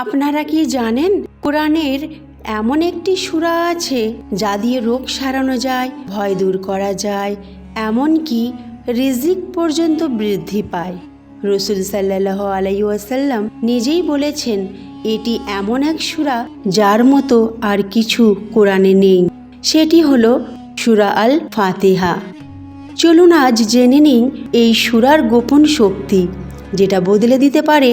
আপনারা কি জানেন, কোরআনের এমন একটি সূরা আছে যা দিয়ে রোগ সারানো যায়, ভয় দূর করা যায়, এমনকি রিজিক পর্যন্ত বৃদ্ধি পায়। রসুল সাল্লাহ আলাইসাল্লাম নিজেই বলেছেন, এটি এমন এক সূরা যার মতো আর কিছু কোরআনে নেই। সেটি হলো সুরা আল ফাতিহা চলুন আজ জেনে নিন এই সুরার গোপন শক্তি, যেটা বদলে দিতে পারে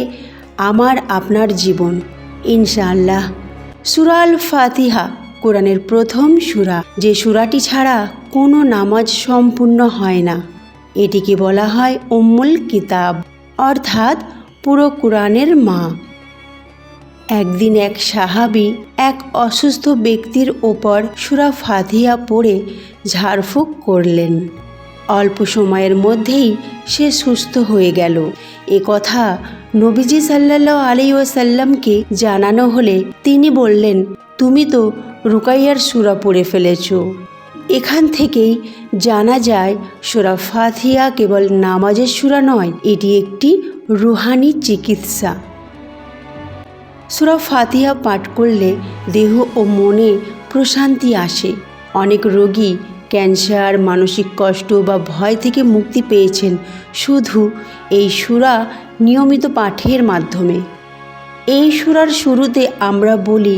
আমার আপনার জীবন, ইনশাআল্লাহ। সুরাল ফাতিহা, কোরআনের প্রথম সুরা। যে সুরাটি ছাড়া কোনো নামাজ সম্পূর্ণ হয় না। এটিকে বলা হয় উম্মুল কিতাব, অর্থাৎ পুরো কোরআনের মা। একদিন এক সাহাবি এক অসুস্থ ব্যক্তির ওপর সুরা ফাতিহা পড়ে ঝাড়ফুঁক করলেন। অল্প সময়ের মধ্যেই সে সুস্থ হয়ে গেল। এ কথা নবীজি সাল্লাহ আলী ওসাল্লামকে জানানো হলে তিনি বললেন, তুমি তো রুকাইয়ার সুরা পড়ে ফেলেছ। এখান থেকেই জানা যায়, সুরা ফাথিয়া কেবল নামাজের সুরা নয়, এটি একটি রুহানি চিকিৎসা। সুরা ফাতিহা পাঠ করলে দেহ ও মনে প্রশান্তি আসে। অনেক রোগী ক্যান্সার, মানসিক কষ্ট বা ভয় থেকে মুক্তি পেয়েছেন শুধু এই সুরা নিয়মিত পাঠের মাধ্যমে। এই সুরার শুরুতে আমরা বলি,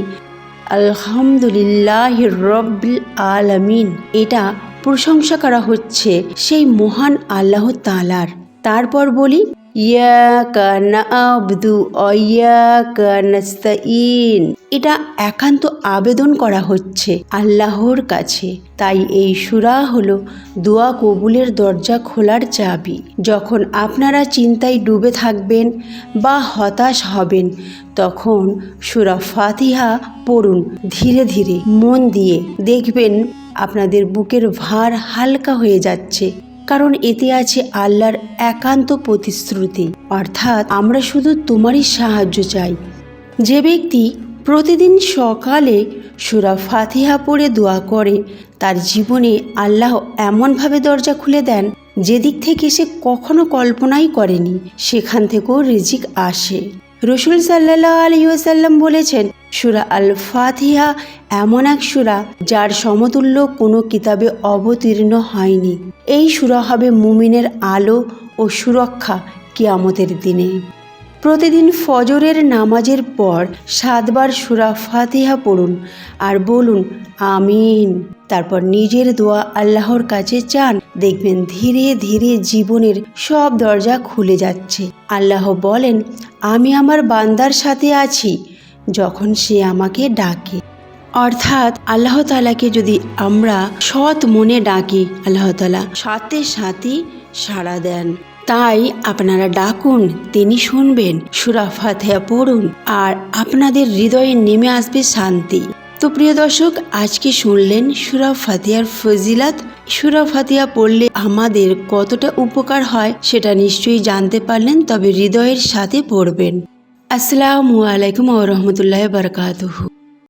আলহামদুলিল্লাহ রব্বিল আলামিন। এটা প্রশংসা করা হচ্ছে সেই মহান আল্লাহ তালার তারপর বলি ইয়াকা অয়াকা নাস্তাইন এটা একান্ত আবেদন করা হচ্ছে আল্লাহর কাছে। তাই এই সুরা হলো দোয়া কবুলের দরজা খোলার চাবি। যখন আপনারা চিন্তায় ডুবে থাকবেন বা হতাশ হবেন, তখন সুরা ফাতিহা পড়ুন ধীরে ধীরে, মন দিয়ে। দেখবেন আপনাদের বুকের ভার হালকা হয়ে যাচ্ছে। কারণ এতে আছে আল্লাহর একান্ত প্রতিশ্রুতি। অর্থাৎ আমরা শুধু তোমারই সাহায্য চাই। যে ব্যক্তি প্রতিদিন সকালে সুরা ফাতিহা পড়ে দোয়া করে, তার জীবনে আল্লাহ এমনভাবে দরজা খুলে দেন, যেদিক থেকে সে কখনো কল্পনাই করেনি, সেখান থেকেও রিজিক আসে। রসুল সাল্লাহ আলী ওসাল্লাম বলেছেন, সুরা আল ফাতিহা এমন এক সুরা যার সমতুল্য কোনো কিতাবে অবতীর্ণ হয়নি। এই সুরা হবে মুমিনের আলো ও সুরক্ষা কিয়ামতের দিনে। প্রতিদিন ফজরের নামাজের পর সাতবার সুরা ফাতিহা পড়ুন আর বলুন, আমিন। তারপর নিজের দোয়া আল্লাহর কাছে চান। দেখবেন ধীরে ধীরে জীবনের সব দরজা খুলে যাচ্ছে। আল্লাহ বলেন, আমি আমার বান্দার সাথে আছি যখন সে আমাকে ডাকে। অর্থাৎ আল্লাহ তালাকে যদি আমরা সৎ মনে ডাকি, আল্লাহ তালা সাথে সাথেই সাড়া দেন। তাই আপনারা ডাকুন, তিনি শুনবেন সুরা ফাতেহা পড়ুন, আর আপনাদের হৃদয়ে নেমে আসবে শান্তি। তো প্রিয় দর্শক, আজকে শুনলেন সুরা ফাতিয়ার ফজিলাত। সুরা ফাতিহা পড়লে আমাদের কতটা উপকার হয় সেটা নিশ্চয়ই জানতে পারলেন, তবে হৃদয়ের সাথে পড়বেন। আসসালামু আলাইকুম রহমতুল্লাহ বারকাতুহু।